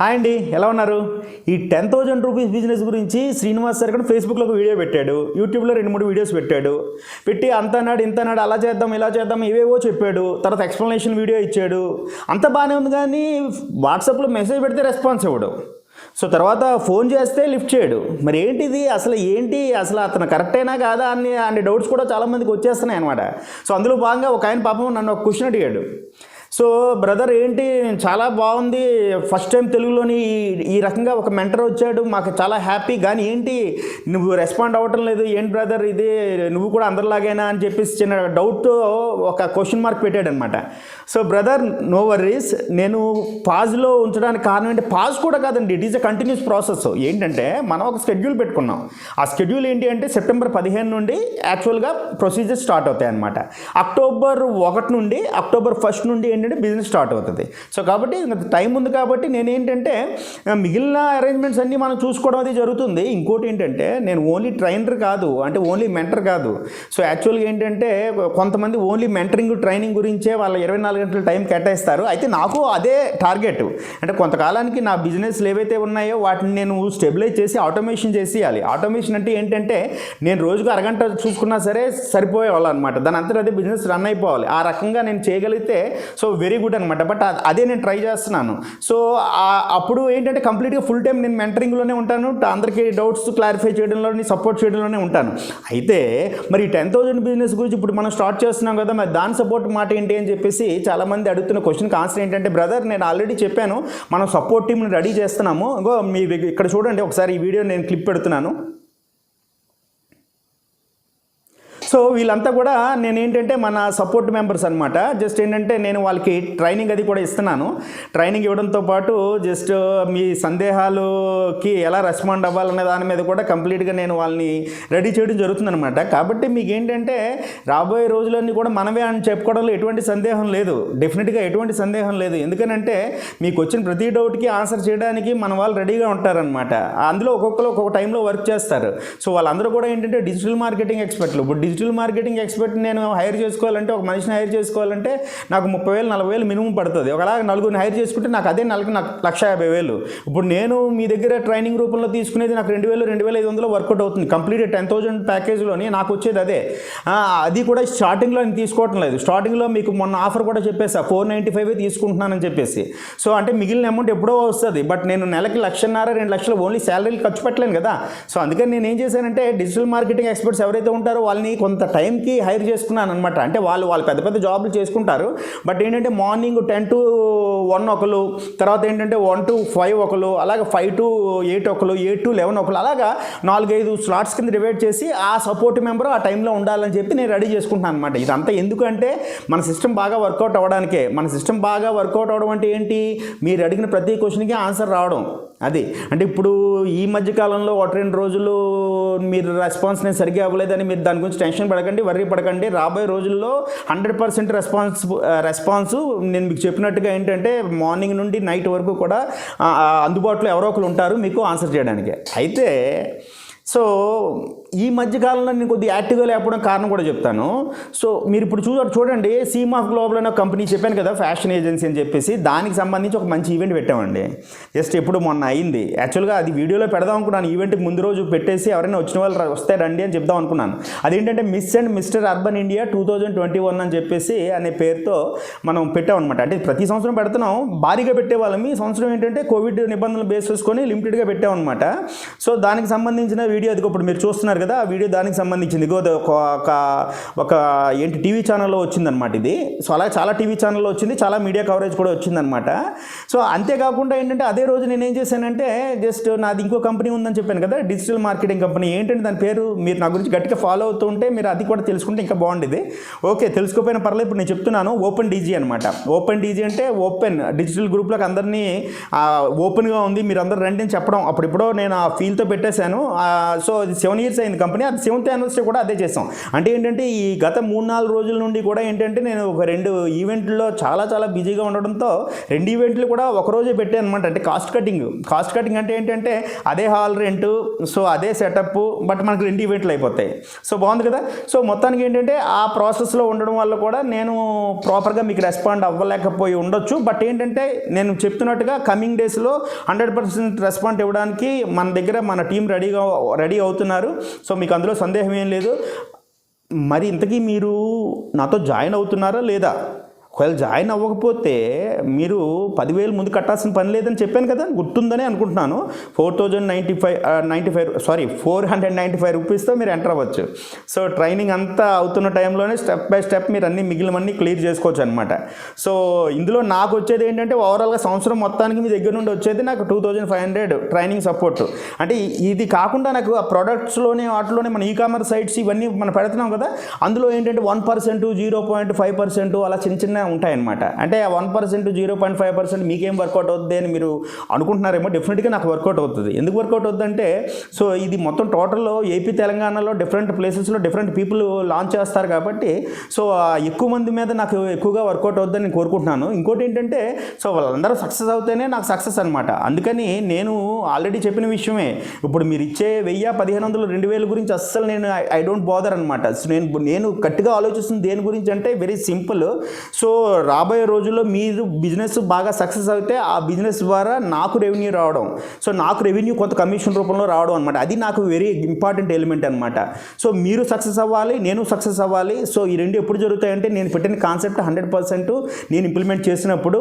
Hi అండి ఎలా ఉన్నారు? ఈ టెన్ థౌజండ్ రూపీస్ బిజినెస్ గురించి శ్రీనివాస్ సార్ కూడా ఫేస్బుక్లో ఒక వీడియో పెట్టాడు. యూట్యూబ్లో రెండు మూడు వీడియోస్ పెట్టాడు. పెట్టి అంత నాడు ఇంత నాడు అలా చేద్దాం ఇలా చేద్దాం ఇవేవో చెప్పాడు. తర్వాత ఎక్స్ప్లెనేషన్ వీడియో ఇచ్చాడు. అంత బాగానే ఉంది కానీ వాట్సాప్లో మెసేజ్ పెడితే రెస్పాన్స్ ఇవ్వడు. సో తర్వాత ఫోన్ చేస్తే లిఫ్ట్ చేయడు. మరి ఏంటిది? అసలు ఏంటి? అసలు అతను కరెక్టేనా కాదా? అని అనే డౌట్స్ కూడా చాలామందికి వచ్చేస్తున్నాయి అనమాట సో అందులో భాగంగా ఒక ఆయన పాపం నన్ను ఒక క్వశ్చన్ అడిగాడు. సో బ్రదర్ ఏంటి చాలా బాగుంది. ఫస్ట్ టైం తెలుగులోని ఈ- ఈ రకంగా ఒక మెంటర్ వచ్చాడు. మాకు చాలా హ్యాపీ. కానీ ఏంటి నువ్వు రెస్పాండ్ అవ్వటం లేదు. ఏంటి బ్రదర్ ఇది? నువ్వు కూడా అందరిలాగైనా అని చెప్పేసి చిన్న డౌట్ ఒక క్వశ్చన్ మార్క్ పెట్టాడు అనమాట సో బ్రదర్ నో వర్రీస్ నేను పాజ్లో ఉంచడానికి కారణం ఏంటి? పాజ్ కూడా కాదండి. It is a continuous process ఏంటంటే మనం ఒక స్కెడ్యూల్ పెట్టుకున్నాం. ఆ స్కెడ్యూల్ ఏంటి అంటే సెప్టెంబర్ పదిహేను నుండి యాక్చువల్గా ప్రొసీజర్ స్టార్ట్ అవుతాయి అనమాట అక్టోబర్ ఒకటి నుండి అక్టోబర్ ఫస్ట్ నుండి ఏంటంటే బిజినెస్ స్టార్ట్ అవుతుంది. సో కాబట్టి టైం ఉంది కాబట్టి నేను ఏంటంటే మిగిలిన అరేంజ్మెంట్స్ అన్నీ మనం చూసుకోవడం అది జరుగుతుంది. ఇంకోటి ఏంటంటే నేను ఓన్లీ ట్రైనర్ కాదు అంటే ఓన్లీ మెంటర్ కాదు. సో యాక్చువల్గా ఏంటంటే కొంతమంది ఓన్లీ మెంటరింగ్ ట్రైనింగ్ గురించే వాళ్ళ ఇరవై నాలుగు గంటల టైం కేటాయిస్తారు. అయితే నాకు అదే టార్గెట్ అంటే కొంతకాలానికి నా బిజినెస్లు ఏవైతే ఉన్నాయో వాటిని నేను స్టెబిలైజ్ చేసి ఆటోమేషన్ చేసేయాలి. ఆటోమేషన్ అంటే ఏంటంటే నేను రోజుకు అరగంట చూసుకున్నా సరే సరిపోయేవాళ్ళు అనమాట దాని అంతా అదే బిజినెస్ రన్ అయిపోవాలి. ఆ రకంగా నేను చేయగలిగితే సో వెరీ గుడ్ అనమాట బట్ అదే నేను ట్రై చేస్తున్నాను. సో అప్పుడు ఏంటంటే కంప్లీట్గా ఫుల్ టైం నేను మెంటరింగ్లోనే ఉంటాను. అందరికీ డౌట్స్ క్లారిఫై చేయడంలోనే సపోర్ట్ చేయడంలోనే ఉంటాను. అయితే మరి టెన్ థౌజండ్ బిజినెస్ గురించి ఇప్పుడు మనం స్టార్ట్ చేస్తున్నాం కదా మరి దాని సపోర్ట్ మాట ఏంటి అని చెప్పేసి చాలామంది అడుగుతున్న క్వశ్చన్కి ఆన్సర్ ఏంటంటే బ్రదర్ నేను ఆల్రెడీ చెప్పాను. మనం సపోర్ట్ టీంని రెడీ చేస్తున్నాము. ఇంకో మీ ఇక్కడ చూడండి ఒకసారి ఈ వీడియో నేను క్లిప్ పెడుతున్నాను. సో వీళ్ళంతా కూడా నేను ఏంటంటే మన సపోర్ట్ మెంబర్స్ అనమాట జస్ట్ ఏంటంటే నేను వాళ్ళకి ట్రైనింగ్ అది కూడా ఇస్తున్నాను. ట్రైనింగ్ ఇవ్వడంతో పాటు జస్ట్ మీ సందేహాలుకి ఎలా రెస్పాండ్ అవ్వాలనే దాని మీద కూడా కంప్లీట్గా నేను వాళ్ళని రెడీ చేయడం జరుగుతుందనమాట కాబట్టి మీకు ఏంటంటే రాబోయే రోజులన్నీ కూడా మనమే అని చెప్పుకోవడంలో ఎటువంటి సందేహం లేదు. డెఫినెట్గా ఎటువంటి సందేహం లేదు. ఎందుకనంటే మీకు వచ్చిన ప్రతి డౌట్కి ఆన్సర్ చేయడానికి మన వాళ్ళు రెడీగా ఉంటారనమాట అందులో ఒక్కొక్కరు ఒక్కొక్క టైంలో వర్క్ చేస్తారు. సో వాళ్ళందరూ కూడా ఏంటంటే డిజిటల్ మార్కెటింగ్ ఎక్స్పర్ట్లు ఇప్పుడు డిజిటల్ డిజిటల్ మార్కెటింగ్ ఎక్స్పర్ట్ నేను హైర్ చేసుకోవాలంటే ఒక మనిషిని హైర్ చేసుకోవాలంటే నాకు ముప్పై వేలు నలభై వేలు మినిమం పడుతుంది. ఒకలా నలుగురిని హైర్ చేసుకుంటే నాకు అదే నెలకు నాకు లక్ష యాభై వేలు. ఇప్పుడు నేను మీ దగ్గర ట్రైనింగ్ రూపంలో తీసుకునేది నాకు రెండు వేలు రెండు వేల ఐదు వందలు వర్కౌట్ అవుతుంది. కంప్లీట్ టెన్ థౌజండ్ ప్యాకేజ్లోని నాకు వచ్చేది అదే. అది కూడా స్టార్టింగ్లో నేను తీసుకోవటం లేదు. స్టార్టింగ్లో మీకు మొన్న ఆఫర్ కూడా చెప్పేసా ఫోర్ నైంటీ ఫైవ్ తీసుకుంటున్నానని చెప్పేసి. సో అంటే మిగిలిన అమౌంట్ ఎప్పుడో వస్తుంది. బట్ నేను నెలకి లక్షన్నర రెండు లక్షలు ఓన్లీ శాలరీలు ఖర్చు పెట్టలేను కదా. సో అందుకని నేను ఏం చేశానంటే డిజిటల్ మార్కెటింగ్ ఎక్స్పర్ట్స్ ఎవరైతే ఉంటారో వాళ్ళని కొంత టైంకి హైర్ చేసుకున్నాను అనమాట అంటే వాళ్ళు వాళ్ళు పెద్ద పెద్ద జాబులు చేసుకుంటారు. బట్ ఏంటంటే మార్నింగ్ టెన్ టు వన్ ఒకరు తర్వాత ఏంటంటే వన్ టు ఫైవ్ ఒకరు అలాగే ఫైవ్ టు ఎయిట్ ఒకరు ఎయిట్ టు లెవెన్ ఒకరు అలాగా నాలుగైదు స్లాట్స్ కింద డివైడ్ చేసి ఆ సపోర్ట్ మెంబర్ ఆ టైంలో ఉండాలని చెప్పి నేను రెడీ చేసుకుంటున్నాను అనమాట ఇదంతా ఎందుకంటే మన సిస్టమ్ బాగా వర్కౌట్ అవ్వడానికే. మన సిస్టమ్ బాగా వర్కౌట్ అవ్వడం అంటే ఏంటి? మీరు అడిగిన ప్రతి క్వశ్చన్కి ఆన్సర్ రావడం. అది. అంటే ఇప్పుడు ఈ మధ్యకాలంలో ఒకటి రెండు రోజులు మీరు రెస్పాన్స్ నేను సరిగ్గా అవ్వలేదని మీరు దాని గురించి టెన్షన్ పడకండి వర్రీ పడకండి. రాబోయే రోజుల్లో హండ్రెడ్ పర్సెంట్ రెస్పాన్స్ రెస్పాన్స్ నేను మీకు చెప్పినట్టుగా ఏంటంటే మార్నింగ్ నుండి నైట్ వరకు కూడా అందుబాటులో ఎవరో ఒకరు ఉంటారు మీకు ఆన్సర్ చేయడానికి. అయితే సో ఈ మధ్య కాలంలో నేను కొద్దిగా యాక్టివ్గా లేకపోవడం కారణం కూడా చెప్తాను. సో మీరు ఇప్పుడు చూ చూడండి సీమ్ ఆఫ్ గ్లోబల్ అనే కంపెనీ చెప్పాను కదా ఫ్యాషన్ ఏజెన్సీ అని చెప్పేసి దానికి సంబంధించి ఒక మంచి ఈవెంట్ పెట్టామండి. జస్ట్ ఎప్పుడు మొన్న అయింది. యాక్చువల్గా అది వీడియోలో పెడదాం అనుకున్నాను. ఈవెంట్కి ముందు రోజు పెట్టేసి ఎవరైనా వచ్చిన వాళ్ళు వస్తే రండి అని చెప్దాం అనుకున్నాను. అదేంటంటే Miss and Mister urban India two thousand twenty one అని చెప్పేసి అనే పేరుతో మనం పెట్టామన్నమాట. అంటే ప్రతి సంవత్సరం పెడుతున్నాం. భారీగా పెట్టేవాళ్ళం ఈ సంవత్సరం ఏంటంటే కోవిడ్ నిబంధనలు బేస్ చేసుకొని లిమిటెడ్గా పెట్టామన్నమాట. సో దానికి సంబంధించిన వీడియో అది ఇప్పుడు మీరు చూస్తున్నారు కదా ఆ వీడియో దానికి సంబంధించింది. ఇగో ఒక ఒక ఏంటి టీవీ ఛానల్లో వచ్చిందనమాట ఇది. సో అలా చాలా టీవీ ఛానల్లో వచ్చింది చాలా మీడియా కవరేజ్ కూడా వచ్చిందనమాట సో అంతేకాకుండా ఏంటంటే అదే రోజు నేను ఏం చేశానంటే జస్ట్ నాది ఇంకో కంపెనీ ఉందని చెప్పాను కదా డిజిటల్ మార్కెటింగ్ కంపెనీ. ఏంటంటే దాని పేరు మీరు నా గురించి గట్టిగా ఫాలో అవుతూ ఉంటే మీరు అది కూడా తెలుసుకుంటే ఇంకా బాగుండేది. ఓకే తెలుసుకోపోయినా పర్లేదు ఇప్పుడు నేను చెప్తున్నాను. ఓపెన్ డీజీ అనమాట ఓపెన్ డీజీ అంటే ఓపెన్. డిజిటల్ గ్రూప్లోకి అందరినీ ఓపెన్గా ఉంది. మీరు అందరు రండి అని చెప్పడం. అప్పుడిప్పుడో నేను ఆ ఫీల్తో పెట్టేశాను. సో సెవెన్ ఇయర్స్ అయింది అయింది కంపెనీ. అది సెవెంత్ యానివర్సరీ కూడా అదే చేసాం. అంటే ఏంటంటే ఈ గత మూడు నాలుగు రోజుల నుండి కూడా ఏంటంటే నేను ఒక రెండు ఈవెంట్లో చాలా చాలా బిజీగా ఉండడంతో రెండు ఈవెంట్లు కూడా ఒకరోజే పెట్టాను అనమాట అంటే కాస్ట్ కటింగ్. కాస్ట్ కటింగ్ అంటే ఏంటంటే అదే హాల్ రెంట్ సో అదే సెటప్ బట్ మనకు రెండు ఈవెంట్లు అయిపోతాయి. సో బాగుంది కదా? సో మొత్తానికి ఏంటంటే ఆ ప్రాసెస్లో ఉండడం వల్ల కూడా నేను ప్రాపర్గా మీకు రెస్పాండ్ అవ్వలేకపోయి ఉండొచ్చు. బట్ ఏంటంటే నేను చెప్తున్నట్టుగా కమింగ్ డేస్లో హండ్రెడ్ పర్సెంట్ రెస్పాండ్ ఇవ్వడానికి మన దగ్గర మన టీం రెడీగా రెడీ అవుతున్నారు. సో మీకు అందులో సందేహం ఏం లేదు. మరి ఇంతకీ మీరు నాతో జాయిన్ అవుతున్నారా లేదా? ఒకవేళ జాయిన్ అవ్వకపోతే మీరు పదివేలు ముందు కట్టాల్సిన పని లేదని చెప్పాను కదా గుర్తుందని అనుకుంటున్నాను. Four thousand ninety five ninety five sorry four hundred ninety five రూపీస్తో మీరు ఎంటర్ అవ్వచ్చు. సో ట్రైనింగ్ అంతా అవుతున్న టైంలోనే స్టెప్ బై స్టెప్ మీరు అన్ని మిగిలినవన్నీ క్లియర్ చేసుకోవచ్చు అనమాట సో ఇందులో నాకు వచ్చేది ఏంటంటే ఓవరాల్గా సంవత్సరం మొత్తానికి మీ దగ్గర నుండి వచ్చేది నాకు two thousand five hundred training support. అంటే ఇది కాకుండా నాకు ఆ ప్రొడక్ట్స్లోనే వాటిలోనే మన ఈ కామర్స్ సైట్స్ ఇవన్నీ మనం పెడుతున్నాం కదా అందులో ఏంటంటే one percent zero point five percent అలా చిన్న చిన్న ఉంటాయన్నమాట. అంటే ఆ one percent zero point five percent మీకేం వర్కౌట్ అవుతుంది అని మీరు అనుకుంటున్నారేమో డెఫినెట్గా నాకు వర్కౌట్ అవుతుంది. ఎందుకు వర్కౌట్ అవుతుందంటే సో ఇది మొత్తం టోటల్లో ఏపీ తెలంగాణలో డిఫరెంట్ ప్లేసెస్లో డిఫరెంట్ పీపుల్ లాంచ్ చేస్తారు కాబట్టి సో ఎక్కువ మంది మీద నాకు ఎక్కువగా వర్కౌట్ అవుతుందని నేను కోరుకుంటున్నాను. ఇంకోటి ఏంటంటే సో వాళ్ళందరూ సక్సెస్ అవుతేనే నాకు సక్సెస్ అనమాట అందుకని నేను ఆల్రెడీ చెప్పిన విషయమే. ఇప్పుడు మీరు ఇచ్చే వెయ్యి పదిహేను వందలు రెండు వేల గురించి అస్సలు నేను ఐ డోంట్ బోదర్ అనమాట నేను నేను గట్టిగా ఆలోచిస్తుంది దేని గురించి అంటే వెరీ సింపుల్. సో సో రాబోయే రోజుల్లో మీరు బిజినెస్ బాగా సక్సెస్ అయితే ఆ బిజినెస్ ద్వారా నాకు రెవెన్యూ రావడం. సో నాకు రెవెన్యూ కొంత కమిషన్ రూపంలో రావడం అనమాట అది నాకు వెరీ ఇంపార్టెంట్ ఎలిమెంట్ అనమాట సో మీరు సక్సెస్ అవ్వాలి నేను సక్సెస్ అవ్వాలి. సో ఈ రెండు ఎప్పుడు జరుగుతాయంటే నేను పెట్టిన కాన్సెప్ట్ హండ్రెడ్ పర్సెంట్ నేను ఇంప్లిమెంట్ చేసినప్పుడు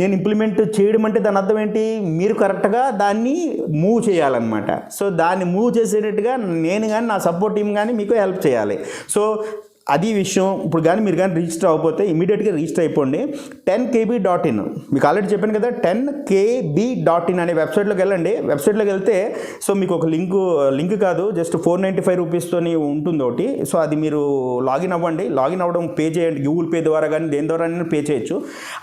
నేను ఇంప్లిమెంట్ చేయడం అంటే దాని అర్థం ఏంటి? మీరు కరెక్ట్గా దాన్ని మూవ్ చేయాలన్నమాట. సో దాన్ని మూవ్ చేసేటట్టుగా నేను కానీ నా సపోర్ట్ టీం కానీ మీకు హెల్ప్ చేయాలి. సో అది విషయం ఇప్పుడు కానీ మీరు కానీ రిజిస్టర్ అవ్వకపోతే ఇమీడియట్గా రిజిస్టర్ అయిపోండి. టెన్ కేబీ డాట్ ఇన్ మీకు ఆల్రెడీ చెప్పాను కదా టెన్ కేబీ డాట్ ఇన్ అనే వెబ్సైట్లోకి వెళ్ళండి. వెబ్సైట్లోకి వెళ్తే సో మీకు ఒక లింక్ లింక్ కాదు జస్ట్ ఫోర్ నైంటీ ఫైవ్ రూపీస్తోని ఉంటుంది ఒకటి. సో అది మీరు లాగిన్ అవ్వండి. లాగిన్ అవ్వడం పే చేయండి. గూగుల్ పే ద్వారా కానీ దేని ద్వారా పే చేయొచ్చు.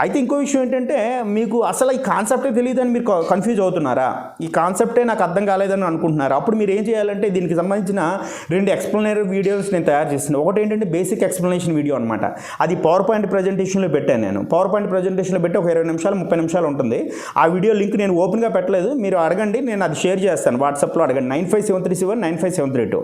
అయితే ఇంకో విషయం ఏంటంటే మీకు అసలు ఈ కాన్సెప్టే తెలియదని మీరు కన్ఫ్యూజ్ అవుతున్నారా? ఈ కాన్సెప్టే నాకు అర్థం కాలేదని అనుకుంటున్నారు? అప్పుడు మీరు ఏం చేయాలంటే దీనికి సంబంధించిన రెండు ఎక్స్ప్లెయినర్ వీడియోస్ నేను తయారు చేస్తున్నాను ఒకటి ఏంటంటే బేసిక్ ఎక్స్ప్లెనేషన్ వీడియో అనమాట అది పవర్ పాయింట్ ప్రజెంటేషన్లో పెట్టాను నేను. పవర్ పాయింట్ ప్రజెంటేషన్లో పెట్టి ఒక ఇరవై నిమిషాలు ముప్పై నిమిషాలు ఉంటుంది. ఆ వీడియో లింక్ నేను ఓపెన్గా పెట్టలేదు. మీరు అడగండి నేను అది షేర్ చేస్తాను. వాట్సాప్లో అడగండి. Nine five seven three seven nine five seven three two.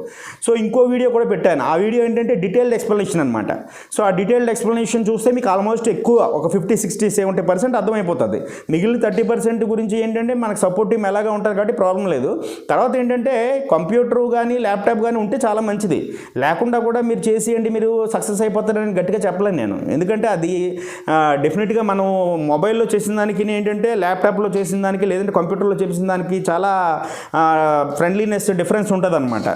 So ఇంకో వీడియో కూడా పెట్టాను. ఆ వీడియో ఏంటంటే డీటెయిల్డ్ ఎక్స్ప్లెనేషన్ అనమాట సో ఆ డీటెయిల్డ్ ఎక్స్ప్లెనేషన్ చూస్తే మీకు ఆల్మోస్ట్ ఎక్కువ ఒక ఫిఫ్టీ సిక్స్టీ సెవెంటీ పర్సెంట్ అర్థమైపోతుంది. మిగిలిన థర్టీ పర్సెంట్ గురించి ఏంటంటే మనకు సపోర్ట్ టీం ఎలాగా ఉంటుంది కాబట్టి ప్రాబ్లం లేదు. తర్వాత ఏంటంటే కంప్యూటర్ కానీ ల్యాప్టాప్ కానీ ఉంటే చాలా మంచిది. లేకుండా కూడా మీరు చేసేయండి మీరు సక్సెస్ అయిపోతారని గట్టిగా చెప్పలేను నేను. ఎందుకంటే అది డెఫినెట్గా మనం మొబైల్లో చేసిన దానికి ఏంటంటే ల్యాప్టాప్లో చేసిన దానికి లేదంటే కంప్యూటర్లో చేసిన దానికి చాలా ఫ్రెండ్లీనెస్ డిఫరెన్స్ ఉంటుంది అనమాట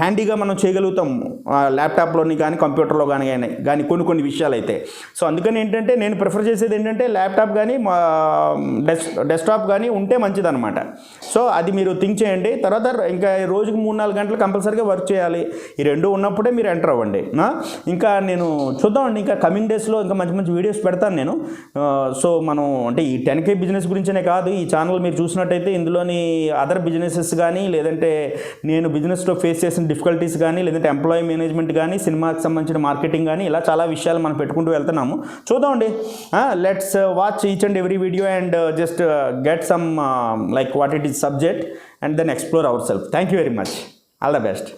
హ్యాండీగా మనం చేయగలుగుతాం. ల్యాప్టాప్లోని కానీ కంప్యూటర్లో కానీ కానీ కానీ కొన్ని కొన్ని విషయాలు అయితే సో అందుకని ఏంటంటే నేను ప్రిఫర్ చేసేది ఏంటంటే ల్యాప్టాప్ కానీ డెస్ డెస్క్టాప్ కానీ ఉంటే మంచిదన్నమాట. సో అది మీరు థింక్ చేయండి. తర్వాత ఇంకా రోజుకి మూడు నాలుగు గంటలు కంపల్సరీగా వర్క్ చేయాలి. ఈ రెండు ఉన్నప్పుడే మీరు ఎంటర్ అవ్వండి. నా? ఇంకా నేను చూద్దామండి ఇంకా కమింగ్ డేస్లో ఇంకా మంచి మంచి వీడియోస్ పెడతాను నేను. సో మనం అంటే ఈ టెన్ కే బిజినెస్ గురించినే కాదు ఈ ఛానల్ మీరు చూసినట్టయితే ఇందులోని అదర్ బిజినెసెస్ కానీ లేదంటే నేను బిజినెస్లో ఫేస్ చేసిన డిఫికల్టీస్ కానీ లేదంటే ఎంప్లాయీ మేనేజ్మెంట్ కానీ సినిమాకి సంబంధించిన మార్కెటింగ్ కానీ ఇలా చాలా విషయాలు మనం పెట్టుకుంటూ వెళ్తున్నాము. చూద్దామండి. Let's watch each and every video and just get some like what it is subject and then explore our self thank you very much all the best